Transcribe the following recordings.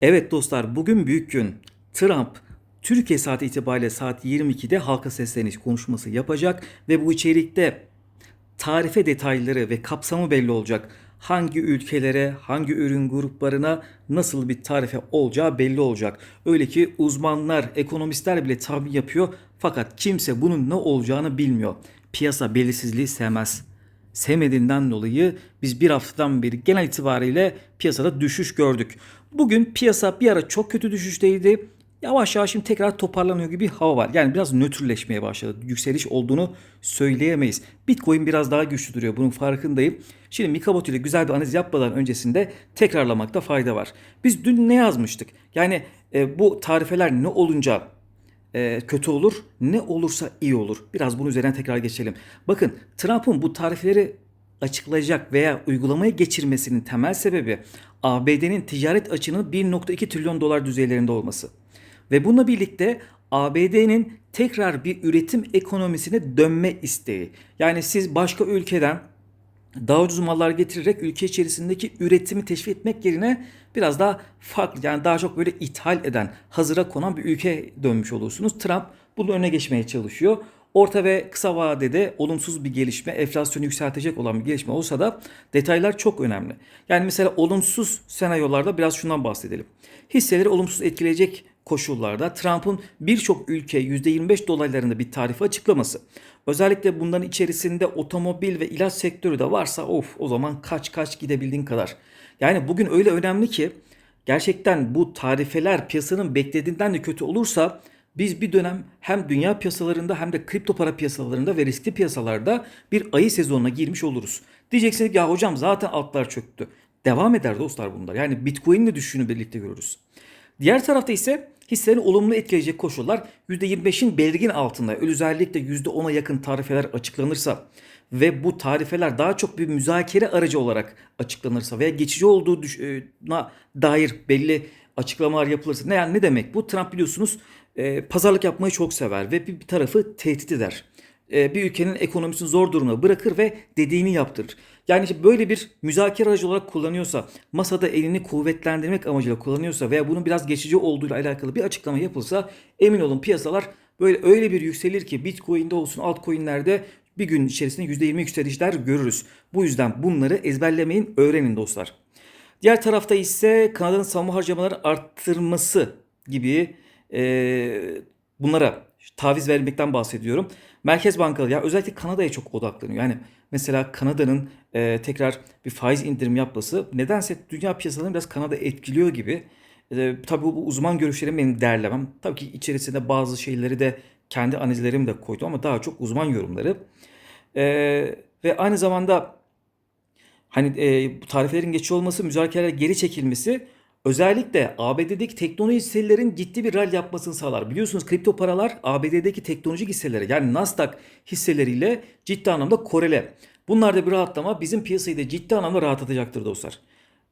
Evet dostlar bugün büyük gün. Trump Türkiye saati itibariyle saat 22'de halka sesleniş konuşması yapacak ve bu içerikte tarife detayları ve kapsamı belli olacak. Hangi ülkelere, hangi ürün gruplarına nasıl bir tarife olacağı belli olacak. Öyle ki uzmanlar, ekonomistler bile tahmin yapıyor fakat kimse bunun ne olacağını bilmiyor. Piyasa belirsizliği sevmez sevmediğinden dolayı biz bir haftadan beri genel itibariyle piyasada düşüş gördük. Bugün piyasa bir ara çok kötü düşüşteydi. Yavaş yavaş şimdi tekrar toparlanıyor gibi bir hava var. Yani biraz nötrleşmeye başladı. Yükseliş olduğunu söyleyemeyiz. Bitcoin biraz daha güçlü duruyor. Bunun farkındayım. Şimdi Mikamoto ile güzel bir analiz yapmadan öncesinde tekrarlamakta fayda var. Biz dün ne yazmıştık? Yani e, bu tarifeler ne olunca e, kötü olur, ne olursa iyi olur. Biraz bunun üzerinden tekrar geçelim. Bakın Trump'ın bu tarifleri açıklayacak veya uygulamaya geçirmesinin temel sebebi ABD'nin ticaret açığının 1.2 trilyon dolar düzeylerinde olması. Ve bununla birlikte ABD'nin tekrar bir üretim ekonomisine dönme isteği. Yani siz başka ülkeden daha ucuz mallar getirerek ülke içerisindeki üretimi teşvik etmek yerine biraz daha farklı yani daha çok böyle ithal eden, hazıra konan bir ülke dönmüş olursunuz. Trump bunun önüne geçmeye çalışıyor. Orta ve kısa vadede olumsuz bir gelişme, enflasyonu yükseltecek olan bir gelişme olsa da detaylar çok önemli. Yani mesela olumsuz senaryolarda biraz şundan bahsedelim. Hisseleri olumsuz etkileyecek koşullarda Trump'ın birçok ülkeye %25 dolaylarında bir tarife açıklaması. Özellikle bunların içerisinde otomobil ve ilaç sektörü de varsa of o zaman kaç kaç gidebildiğin kadar. Yani bugün öyle önemli ki gerçekten bu tarifeler piyasanın beklediğinden de kötü olursa biz bir dönem hem dünya piyasalarında hem de kripto para piyasalarında ve riskli piyasalarda bir ayı sezonuna girmiş oluruz. Diyeceksiniz ya hocam zaten altlar çöktü. Devam eder dostlar bunlar. Yani Bitcoin'le düşüşünü birlikte görürüz. Diğer tarafta ise hisselerini olumlu etkileyecek koşullar %25'in belirgin altında özellikle %10'a yakın tarifeler açıklanırsa ve bu tarifeler daha çok bir müzakere aracı olarak açıklanırsa veya geçici olduğuna dair belli açıklamalar yapılırsa ne yani ne demek bu? Trump biliyorsunuz e, pazarlık yapmayı çok sever ve bir, tarafı tehdit eder. E, bir ülkenin ekonomisini zor duruma bırakır ve dediğini yaptırır. Yani işte böyle bir müzakere aracı olarak kullanıyorsa, masada elini kuvvetlendirmek amacıyla kullanıyorsa veya bunun biraz geçici olduğuyla alakalı bir açıklama yapılsa emin olun piyasalar böyle öyle bir yükselir ki Bitcoin'de olsun altcoin'lerde bir gün içerisinde %20 yükselişler görürüz. Bu yüzden bunları ezberlemeyin, öğrenin dostlar. Diğer tarafta ise Kanada'nın savunma harcamaları arttırması gibi e, bunlara taviz vermekten bahsediyorum. Merkez bankaları ya özellikle Kanada'ya çok odaklanıyor. Yani mesela Kanada'nın e, tekrar bir faiz indirim yapması nedense dünya piyasalarını biraz Kanada etkiliyor gibi. E, tabii bu, uzman görüşlerim benim değerlemem. Tabii ki içerisinde bazı şeyleri de kendi analizlerimi de koydum ama daha çok uzman yorumları. E, ve aynı zamanda hani e, bu tarifelerin geçici olması, müzakereler geri çekilmesi özellikle ABD'deki teknoloji hisselerin ciddi bir rally yapmasını sağlar. Biliyorsunuz kripto paralar ABD'deki teknolojik hisselere yani Nasdaq hisseleriyle ciddi anlamda korele. Bunlarda bir rahatlama bizim piyasayı da ciddi anlamda rahatlatacaktır dostlar.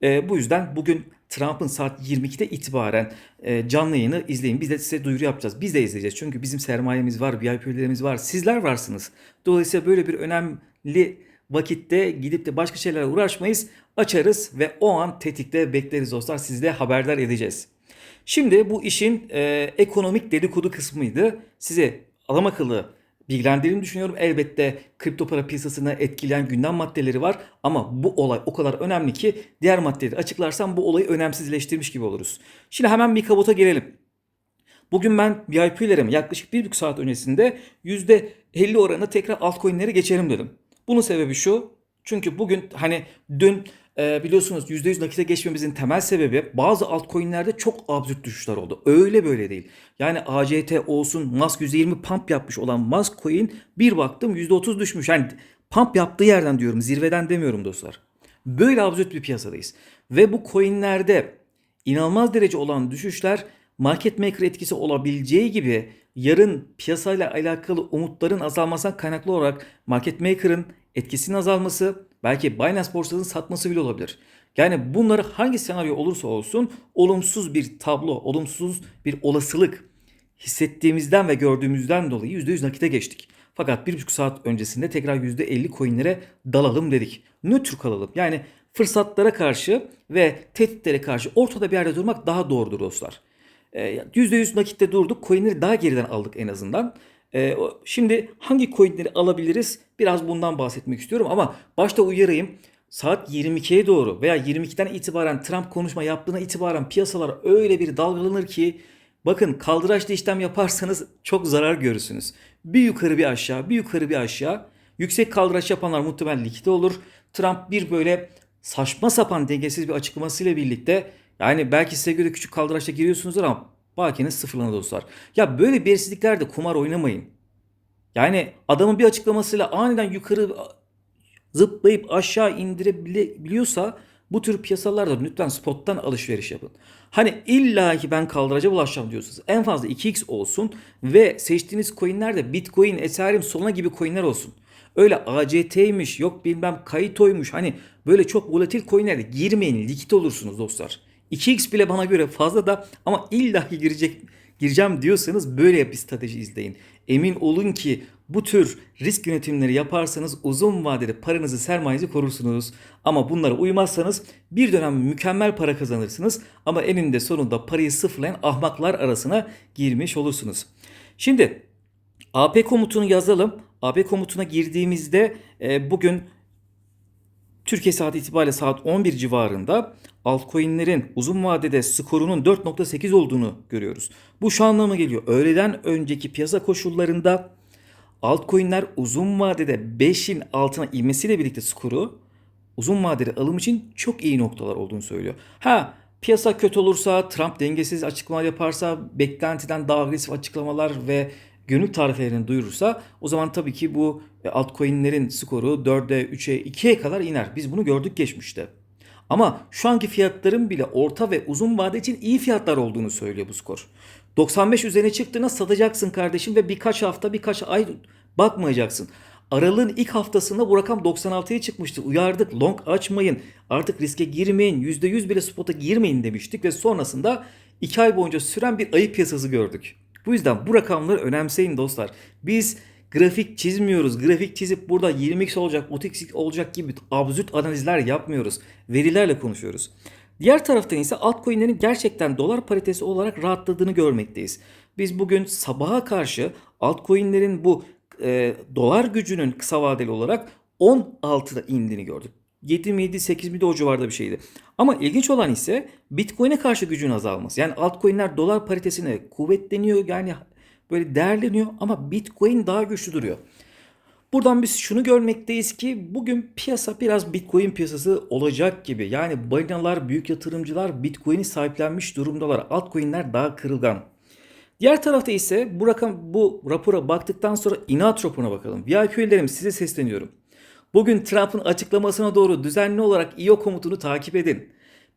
E, bu yüzden bugün Trump'ın saat 22'de itibaren e, canlı yayını izleyin. Biz de size duyuru yapacağız. Biz de izleyeceğiz. Çünkü bizim sermayemiz var, VIP'lerimiz var. Sizler varsınız. Dolayısıyla böyle bir önemli vakitte gidip de başka şeylerle uğraşmayız. Açarız ve o an tetikte bekleriz dostlar. Sizde haberdar edeceğiz. Şimdi bu işin e, ekonomik dedikodu kısmıydı. Size adam akıllı bilgilendirdiğimi düşünüyorum. Elbette kripto para piyasasını etkileyen gündem maddeleri var ama bu olay o kadar önemli ki diğer maddeleri açıklarsam bu olayı önemsizleştirmiş gibi oluruz. Şimdi hemen Mikabot'a gelelim. Bugün ben VIP'lerim yaklaşık bir buçuk saat öncesinde %50 oranında tekrar altcoin'lere geçelim dedim. Bunun sebebi şu. Çünkü bugün hani dün e, biliyorsunuz %100 nakite geçmemizin temel sebebi bazı altcoin'lerde çok absürt düşüşler oldu. Öyle böyle değil. Yani ACT olsun Musk %20 pump yapmış olan Musk coin bir baktım %30 düşmüş. Yani pump yaptığı yerden diyorum zirveden demiyorum dostlar. Böyle absürt bir piyasadayız. Ve bu coin'lerde inanılmaz derece olan düşüşler market maker etkisi olabileceği gibi yarın piyasayla alakalı umutların azalmasından kaynaklı olarak market maker'ın etkisinin azalması, belki Binance borsasının satması bile olabilir. Yani bunları hangi senaryo olursa olsun olumsuz bir tablo, olumsuz bir olasılık hissettiğimizden ve gördüğümüzden dolayı %100 nakite geçtik. Fakat bir buçuk saat öncesinde tekrar %50 coinlere dalalım dedik. Nötr kalalım. Yani fırsatlara karşı ve tehditlere karşı ortada bir yerde durmak daha doğrudur dostlar. Ee, %100 nakitte durduk. Coinleri daha geriden aldık en azından. Ee, Şimdi hangi coinleri alabiliriz? Biraz bundan bahsetmek istiyorum ama başta uyarayım. Saat 22'ye doğru veya 22'den itibaren Trump konuşma yaptığına itibaren piyasalar öyle bir dalgalanır ki bakın kaldıraçlı işlem yaparsanız çok zarar görürsünüz. Bir yukarı bir aşağı, bir yukarı bir aşağı. Yüksek kaldıraç yapanlar muhtemelen likide olur. Trump bir böyle saçma sapan dengesiz bir açıklamasıyla birlikte yani belki size göre küçük kaldıraçta giriyorsunuzdur ama bakiniz sıfırlanır dostlar. Ya böyle belirsizliklerde kumar oynamayın. Yani adamın bir açıklamasıyla aniden yukarı zıplayıp aşağı indirebiliyorsa bu tür piyasalarda lütfen spottan alışveriş yapın. Hani illa ki ben kaldıraca bulaşacağım diyorsunuz. En fazla 2x olsun ve seçtiğiniz coinler de Bitcoin, Ethereum, Solana gibi coinler olsun. Öyle ACT'ymiş yok bilmem kayıtoymuş hani böyle çok volatil coinlerde girmeyin likit olursunuz dostlar. 2x bile bana göre fazla da ama illa ki girecek gireceğim diyorsanız böyle bir strateji izleyin. Emin olun ki bu tür risk yönetimleri yaparsanız uzun vadede paranızı sermayenizi korursunuz. Ama bunlara uymazsanız bir dönem mükemmel para kazanırsınız ama eninde sonunda parayı sıfırlayan ahmaklar arasına girmiş olursunuz. Şimdi AP komutunu yazalım. AP komutuna girdiğimizde e, bugün Türkiye saati itibariyle saat 11 civarında altcoin'lerin uzun vadede skorunun 4.8 olduğunu görüyoruz. Bu şu anlama geliyor. Öğleden önceki piyasa koşullarında altcoin'ler uzun vadede 5'in altına inmesiyle birlikte skoru uzun vadeli alım için çok iyi noktalar olduğunu söylüyor. Ha piyasa kötü olursa, Trump dengesiz açıklamalar yaparsa, beklentiden daha agresif açıklamalar ve günlük tarifelerini duyurursa o zaman tabii ki bu e, altcoin'lerin skoru 4'e, 3'e, 2'ye kadar iner. Biz bunu gördük geçmişte. Ama şu anki fiyatların bile orta ve uzun vade için iyi fiyatlar olduğunu söylüyor bu skor. 95 üzerine çıktığında satacaksın kardeşim ve birkaç hafta birkaç ay bakmayacaksın. Aralığın ilk haftasında bu rakam 96'ya çıkmıştı. Uyardık long açmayın artık riske girmeyin %100 bile spota girmeyin demiştik ve sonrasında 2 ay boyunca süren bir ayı piyasası gördük. Bu yüzden bu rakamları önemseyin dostlar. Biz grafik çizmiyoruz. Grafik çizip burada 20x olacak, 30x olacak gibi absürt analizler yapmıyoruz. Verilerle konuşuyoruz. Diğer taraftan ise altcoin'lerin gerçekten dolar paritesi olarak rahatladığını görmekteyiz. Biz bugün sabaha karşı altcoin'lerin bu e, dolar gücünün kısa vadeli olarak 16'da indiğini gördük. 7 miydi 8 miydi o civarda bir şeydi. Ama ilginç olan ise Bitcoin'e karşı gücün azalması. Yani altcoin'ler dolar paritesine kuvvetleniyor yani böyle değerleniyor ama Bitcoin daha güçlü duruyor. Buradan biz şunu görmekteyiz ki bugün piyasa biraz Bitcoin piyasası olacak gibi. Yani balinalar, büyük yatırımcılar Bitcoin'i sahiplenmiş durumdalar. Altcoin'ler daha kırılgan. Diğer tarafta ise bu rakam bu rapora baktıktan sonra inat raporuna bakalım. VIP üyelerim size sesleniyorum. Bugün Trump'ın açıklamasına doğru düzenli olarak IO komutunu takip edin.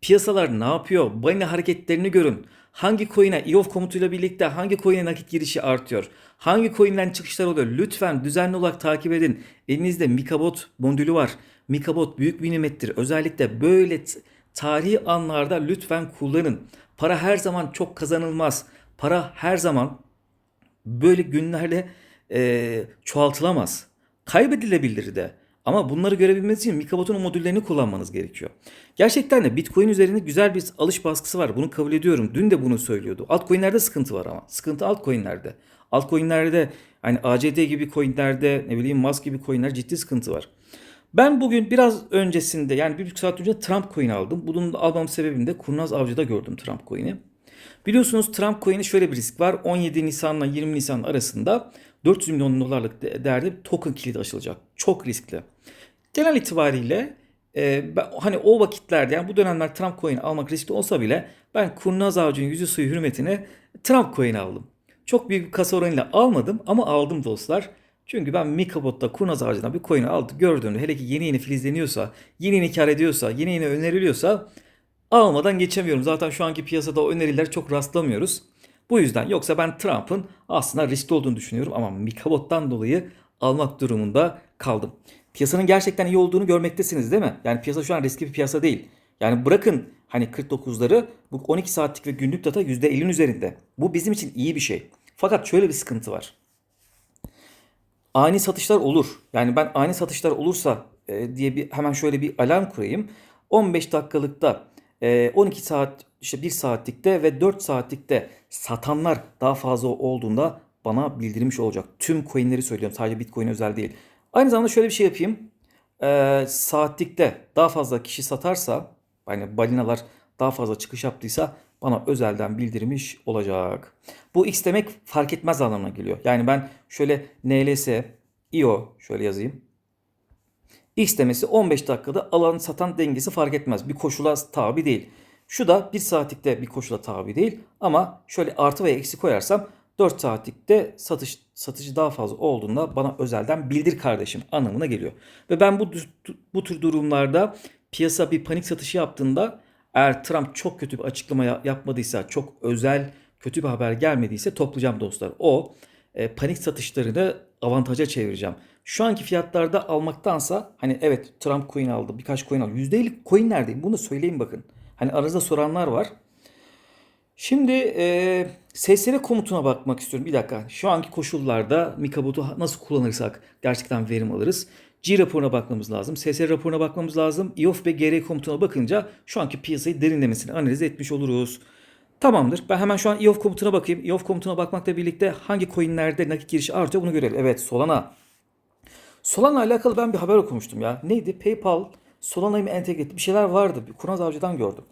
Piyasalar ne yapıyor? Balina hareketlerini görün. Hangi coin'e IOF komutuyla birlikte hangi coin'e nakit girişi artıyor? Hangi coin'den çıkışlar oluyor? Lütfen düzenli olarak takip edin. Elinizde Mikabot modülü var. Mikabot büyük bir nimettir. Özellikle böyle tarihi anlarda lütfen kullanın. Para her zaman çok kazanılmaz. Para her zaman böyle günlerle e, çoğaltılamaz. Kaybedilebilir de. Ama bunları görebilmeniz için Mikabot'un modüllerini kullanmanız gerekiyor. Gerçekten de Bitcoin üzerinde güzel bir alış baskısı var. Bunu kabul ediyorum. Dün de bunu söylüyordu. Altcoin'lerde sıkıntı var ama. Sıkıntı altcoin'lerde. Altcoin'lerde hani ACD gibi coin'lerde ne bileyim Musk gibi coin'ler ciddi sıkıntı var. Ben bugün biraz öncesinde yani bir buçuk saat önce Trump coin aldım. Bunun almam sebebini de Kurnaz Avcı'da gördüm Trump coin'i. Biliyorsunuz Trump coin'i şöyle bir risk var. 17 Nisan'la 20 Nisan arasında 400 milyon dolarlık de- değerde token kilidi açılacak. Çok riskli. Genel itibariyle e, ben- hani o vakitlerde yani bu dönemler Trump coin almak riskli olsa bile ben Kurnaz Avcı'nın yüzü suyu hürmetine Trump coin aldım. Çok büyük bir kasa oranıyla almadım ama aldım dostlar. Çünkü ben Mikabot'ta Kurnaz Avcı'dan bir coin aldı gördüğümde hele ki yeni yeni filizleniyorsa, yeni yeni kar ediyorsa, yeni yeni öneriliyorsa almadan geçemiyorum. Zaten şu anki piyasada o öneriler çok rastlamıyoruz. Bu yüzden yoksa ben Trump'ın aslında riskli olduğunu düşünüyorum ama Mikabot'tan dolayı almak durumunda kaldım. Piyasanın gerçekten iyi olduğunu görmektesiniz değil mi? Yani piyasa şu an riskli bir piyasa değil. Yani bırakın hani 49'ları bu 12 saatlik ve günlük data %50'nin üzerinde. Bu bizim için iyi bir şey. Fakat şöyle bir sıkıntı var ani satışlar olur. Yani ben ani satışlar olursa e, diye bir hemen şöyle bir alarm kurayım. 15 dakikalıkta, 12 saat, işte 1 saatlikte ve 4 saatlikte satanlar daha fazla olduğunda bana bildirmiş olacak. Tüm coinleri söylüyorum. Sadece Bitcoin özel değil. Aynı zamanda şöyle bir şey yapayım. E, saatlikte daha fazla kişi satarsa, yani balinalar daha fazla çıkış yaptıysa bana özelden bildirmiş olacak. Bu X demek fark etmez anlamına geliyor. Yani ben şöyle NLS, IO şöyle yazayım. X demesi 15 dakikada alan satan dengesi fark etmez. Bir koşula tabi değil. Şu da 1 saatlikte bir koşula tabi değil. Ama şöyle artı veya eksi koyarsam 4 saatlikte satış satıcı daha fazla olduğunda bana özelden bildir kardeşim anlamına geliyor. Ve ben bu bu tür durumlarda piyasa bir panik satışı yaptığında eğer Trump çok kötü bir açıklama yapmadıysa, çok özel kötü bir haber gelmediyse toplayacağım dostlar. O e, panik satışlarını avantaja çevireceğim. Şu anki fiyatlarda almaktansa hani evet Trump coin aldı, birkaç coin aldı. %50 coin neredeyim? Bunu söyleyin bakın. Hani aranızda soranlar var. Şimdi e, SSR komutuna bakmak istiyorum. Bir dakika. Şu anki koşullarda Mikabot'u nasıl kullanırsak gerçekten verim alırız. G raporuna bakmamız lazım. SSR raporuna bakmamız lazım. IOF ve GR komutuna bakınca şu anki piyasayı derinlemesine analiz etmiş oluruz. Tamamdır. Ben hemen şu an IOF komutuna bakayım. IOF komutuna bakmakla birlikte hangi coinlerde nakit girişi artıyor bunu görelim. Evet Solana. Solana alakalı ben bir haber okumuştum ya. Neydi? PayPal Solana'yı mı entegre etti? Bir şeyler vardı. Bir kurnaz avcıdan gördüm.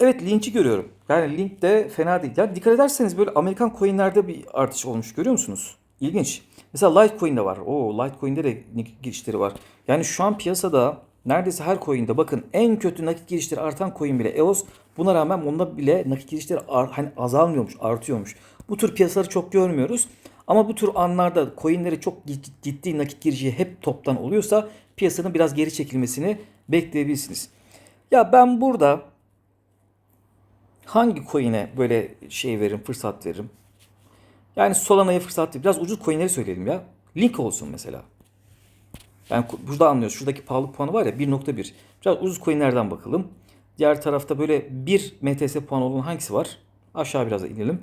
Evet linki görüyorum. Yani link de fena değil. Yani dikkat ederseniz böyle Amerikan coinlerde bir artış olmuş görüyor musunuz? İlginç. Mesela Litecoin'de var. Oo Litecoin'de de nakit girişleri var. Yani şu an piyasada neredeyse her coin'de bakın en kötü nakit girişleri artan coin bile EOS. Buna rağmen onda bile nakit girişleri hani azalmıyormuş, artıyormuş. Bu tür piyasaları çok görmüyoruz. Ama bu tür anlarda coinleri çok ciddi nakit girişi hep toptan oluyorsa piyasanın biraz geri çekilmesini bekleyebilirsiniz. Ya ben burada hangi coin'e böyle şey veririm, fırsat veririm? Yani Solana'ya fırsat değil. Biraz ucuz coin'leri söyleyelim ya. Link olsun mesela. Yani burada anlıyoruz. Şuradaki pahalı puanı var ya 1.1. Biraz ucuz coin'lerden bakalım. Diğer tarafta böyle 1 MTS puanı olan hangisi var? Aşağı biraz da inelim.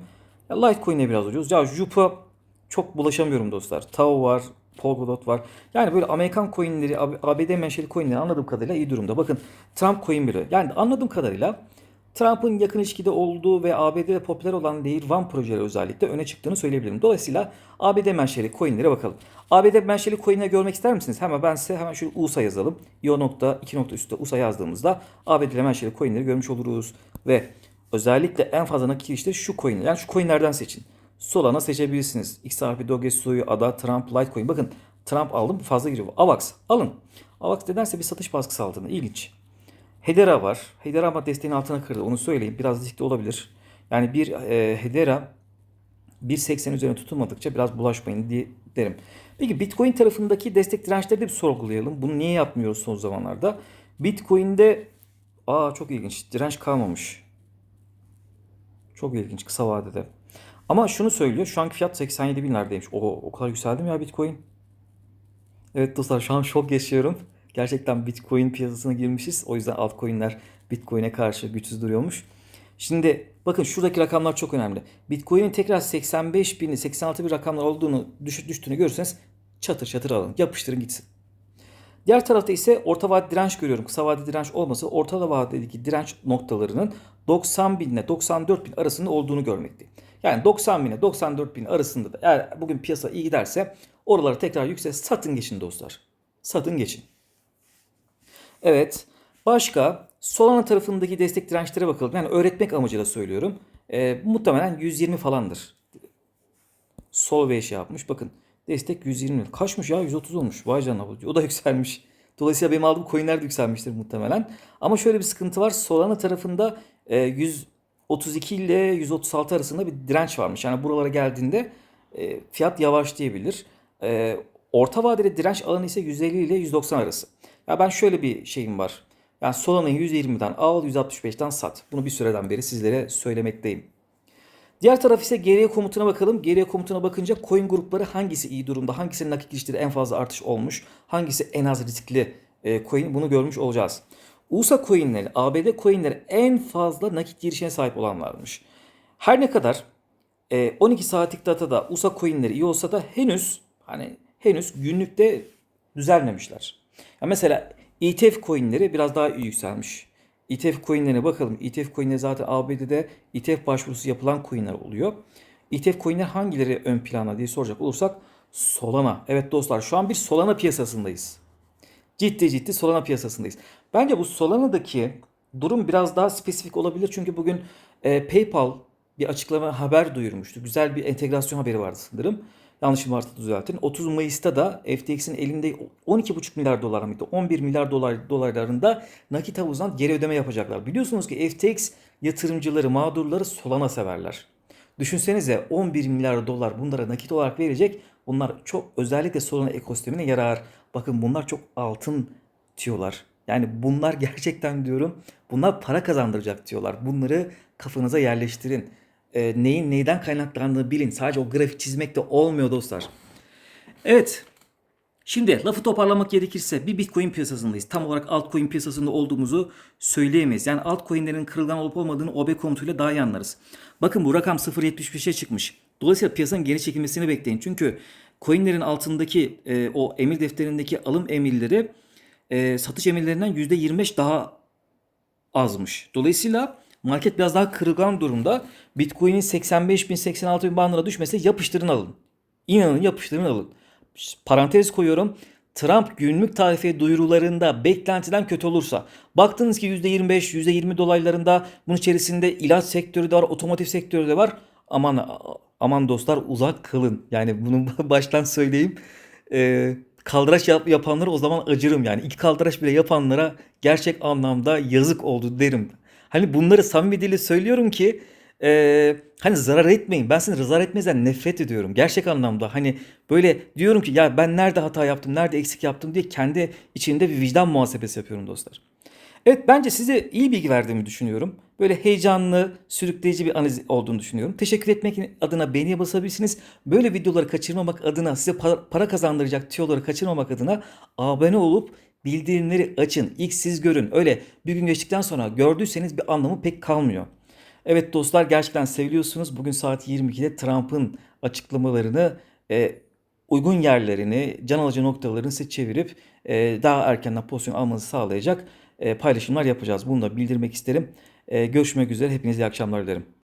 Ya Litecoin'e biraz ucuz. Ya Jupa çok bulaşamıyorum dostlar. Tau var, Polkadot var. Yani böyle Amerikan coin'leri, ABD menşeli coin'leri anladığım kadarıyla iyi durumda. Bakın Trump coin biri. Yani anladığım kadarıyla Trump'ın yakın ilişkide olduğu ve ABD'de popüler olan Layer One projeleri özellikle öne çıktığını söyleyebilirim. Dolayısıyla ABD menşeli coinlere bakalım. ABD menşeli coin'e görmek ister misiniz? Hemen ben size hemen şöyle USA yazalım. Io nokta 2 nokta üstte USA yazdığımızda ABD menşeli coin'leri görmüş oluruz. Ve özellikle en fazla nakit girişleri şu coin'ler. Yani şu coin'lerden seçin. Solana seçebilirsiniz. XRP, Dogecoin, ADA, Trump, Litecoin. Bakın Trump aldım fazla giriyor. AVAX alın. AVAX nedense bir satış baskısı altında. İlginç. Hedera var. Hedera ama desteğin altına kırdı. Onu söyleyeyim. Biraz riskli olabilir. Yani bir e, Hedera 1.80 üzerine tutulmadıkça biraz bulaşmayın diye derim. Peki Bitcoin tarafındaki destek dirençleri de bir sorgulayalım. Bunu niye yapmıyoruz son zamanlarda? Bitcoin'de aa çok ilginç. Direnç kalmamış. Çok ilginç kısa vadede. Ama şunu söylüyor. Şu anki fiyat 87 binlerdeymiş. O, o kadar yükseldi mi ya Bitcoin? Evet dostlar şu an şok yaşıyorum. Gerçekten Bitcoin piyasasına girmişiz. O yüzden altcoin'ler Bitcoin'e karşı güçsüz duruyormuş. Şimdi bakın şuradaki rakamlar çok önemli. Bitcoin'in tekrar 85 bin, 86 bin rakamlar olduğunu düş, düştüğünü görürseniz çatır çatır alın. Yapıştırın gitsin. Diğer tarafta ise orta vade direnç görüyorum. Kısa vade direnç olması orta vadedeki direnç noktalarının 90 bin ile 94 bin arasında olduğunu görmekteyim. Yani 90 bine 94 bin arasında da eğer bugün piyasa iyi giderse oraları tekrar yüksek satın geçin dostlar. Satın geçin. Evet. Başka Solana tarafındaki destek dirençlere bakalım. Yani öğretmek amacıyla söylüyorum. E, muhtemelen 120 falandır. Sol ve şey yapmış. Bakın destek 120. Kaçmış ya 130 olmuş. Vay canına. bu. O da yükselmiş. Dolayısıyla benim aldığım coinler de yükselmiştir muhtemelen. Ama şöyle bir sıkıntı var. Solana tarafında e, 100 32 ile 136 arasında bir direnç varmış. Yani buralara geldiğinde e, fiyat yavaşlayabilir. E, orta vadeli direnç alanı ise 150 ile 190 arası. Ya ben şöyle bir şeyim var. Yani Solana'yı 120'den al, 165'ten sat. Bunu bir süreden beri sizlere söylemekteyim. Diğer taraf ise geriye komutuna bakalım. Geriye komutuna bakınca coin grupları hangisi iyi durumda, hangisinin nakit girişleri en fazla artış olmuş, hangisi en az riskli e, coin bunu görmüş olacağız. USA coinleri, ABD coinleri en fazla nakit girişine sahip olanlarmış. Her ne kadar e, 12 saatlik datada USA coinleri iyi olsa da henüz hani henüz günlükte düzelmemişler. Ya mesela ETF coinleri biraz daha iyi yükselmiş. ETF coinlerine bakalım. ETF coinleri zaten ABD'de ETF başvurusu yapılan coinler oluyor. ETF coinler hangileri ön plana diye soracak olursak Solana. Evet dostlar şu an bir Solana piyasasındayız. Ciddi ciddi Solana piyasasındayız. Bence bu Solana'daki durum biraz daha spesifik olabilir. Çünkü bugün e, PayPal bir açıklama haber duyurmuştu. Güzel bir entegrasyon haberi vardı sanırım. Yanlışım varsa düzeltin. 30 Mayıs'ta da FTX'in elinde 12,5 milyar dolar mıydı? 11 milyar dolar dolarlarında nakit havuzdan geri ödeme yapacaklar. Biliyorsunuz ki FTX yatırımcıları, mağdurları Solana severler. Düşünsenize 11 milyar dolar bunlara nakit olarak verecek. Bunlar çok özellikle Solana ekosistemine yarar. Bakın bunlar çok altın diyorlar. Yani bunlar gerçekten diyorum bunlar para kazandıracak diyorlar. Bunları kafanıza yerleştirin. Ee, neyin neyden kaynaklandığını bilin. Sadece o grafik çizmek de olmuyor dostlar. Evet. Şimdi lafı toparlamak gerekirse bir Bitcoin piyasasındayız. Tam olarak altcoin piyasasında olduğumuzu söyleyemeyiz. Yani altcoinlerin kırılgan olup olmadığını OB komutuyla daha iyi anlarız. Bakın bu rakam 0.75'e çıkmış. Dolayısıyla piyasanın geri çekilmesini bekleyin. Çünkü coinlerin altındaki e, o emir defterindeki alım emirleri e, satış emirlerinden %25 daha azmış. Dolayısıyla market biraz daha kırılgan durumda. Bitcoin'in 85 bin 86 bin bandına düşmese yapıştırın alın. İnanın yapıştırın alın. Parantez koyuyorum. Trump günlük tarife duyurularında beklentiden kötü olursa baktınız ki %25 %20 dolaylarında bunun içerisinde ilaç sektörü de var otomotiv sektörü de var aman aman dostlar uzak kalın yani bunu baştan söyleyeyim Ee, kaldıraç yap, yapanlara o zaman acırım yani iki kaldıraç bile yapanlara gerçek anlamda yazık oldu derim. Hani bunları samimi dili söylüyorum ki e, hani zarar etmeyin. Ben seni zarar etmezden nefret ediyorum. Gerçek anlamda hani böyle diyorum ki ya ben nerede hata yaptım, nerede eksik yaptım diye kendi içinde bir vicdan muhasebesi yapıyorum dostlar. Evet bence size iyi bilgi verdiğimi düşünüyorum. Böyle heyecanlı, sürükleyici bir analiz olduğunu düşünüyorum. Teşekkür etmek adına beğeniye basabilirsiniz. Böyle videoları kaçırmamak adına, size para, kazandıracak tüyoları kaçırmamak adına abone olup bildirimleri açın. İlk siz görün. Öyle bir gün geçtikten sonra gördüyseniz bir anlamı pek kalmıyor. Evet dostlar gerçekten seviliyorsunuz. Bugün saat 22'de Trump'ın açıklamalarını e, uygun yerlerini, can alıcı noktalarını size çevirip e, daha erkenden pozisyon almanızı sağlayacak paylaşımlar yapacağız. Bunu da bildirmek isterim. E, görüşmek üzere. Hepinize iyi akşamlar dilerim.